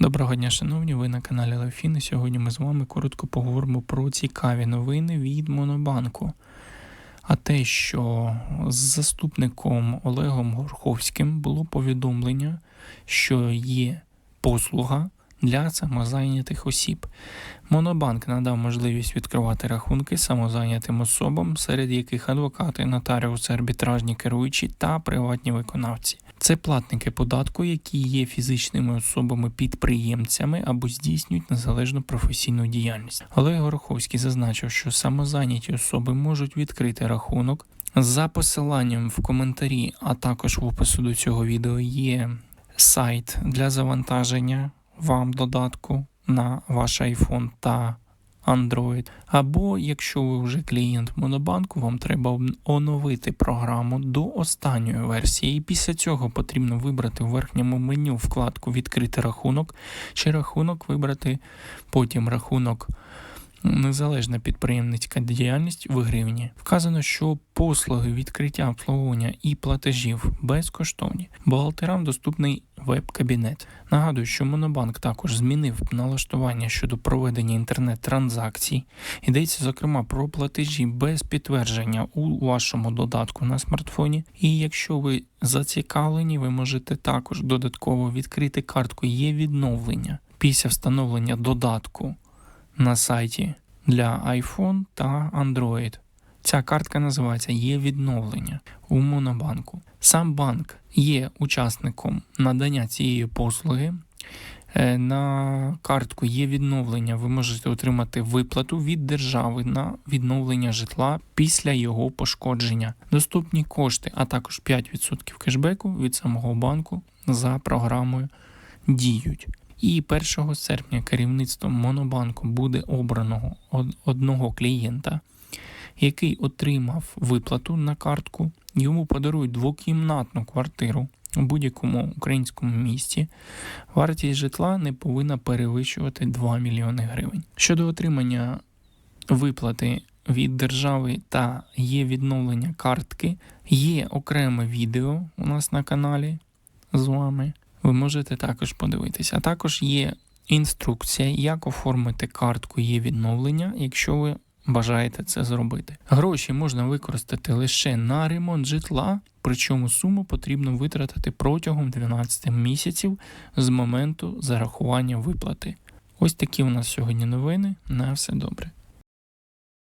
Доброго дня, шановні, ви на каналі Левфін. Сьогодні ми з вами коротко поговоримо про цікаві новини від Монобанку. А те, що з заступником Олегом Горховським було повідомлення, що є послуга для самозайнятих осіб. Монобанк надав можливість відкривати рахунки самозайнятим особам, серед яких адвокати, нотаріуси, арбітражні керуючі та приватні виконавці. Це платники податку, які є фізичними особами-підприємцями або здійснюють незалежну професійну діяльність. Олег Гороховський зазначив, що самозайняті особи можуть відкрити рахунок. За посиланням в коментарі, а також в опису до цього відео є сайт для завантаження вам додатку на ваш iPhone та Android. Або якщо ви вже клієнт Монобанку, вам треба оновити програму до останньої версії, і після цього потрібно вибрати в верхньому меню вкладку Відкрити рахунок чи рахунок вибрати потім рахунок. Незалежна підприємницька діяльність в гривні. Вказано, що послуги відкриття обслуговування і платежів безкоштовні. Бухгалтерам доступний веб-кабінет. Нагадую, що Монобанк також змінив налаштування щодо проведення інтернет-транзакцій. Йдеться зокрема про платежі без підтвердження у вашому додатку на смартфоні. І якщо ви зацікавлені, ви можете також додатково відкрити картку є відновлення після встановлення додатку на сайті для iPhone та Android. Ця картка називається є відновлення у Монобанку. Сам банк є учасником надання цієї послуги. Е, На картку є відновлення. Ви можете отримати виплату від держави на відновлення житла після його пошкодження. Доступні кошти, а також 5% кешбеку від самого банку за програмою діють. І 1 серпня керівництвом Монобанку буде обрано од- одного клієнта, який отримав виплату на картку. Йому подарують двокімнатну квартиру у будь-якому українському місті. Вартість житла не повинна перевищувати 2 мільйони гривень. Щодо отримання виплати від держави та є відновлення картки, є окреме відео у нас на каналі з вами. Ви можете також подивитися. А також є інструкція, як оформити картку є відновлення, якщо ви бажаєте це зробити. Гроші можна використати лише на ремонт житла, причому суму потрібно витратити протягом 12 місяців з моменту зарахування виплати. Ось такі у нас сьогодні новини. На все добре.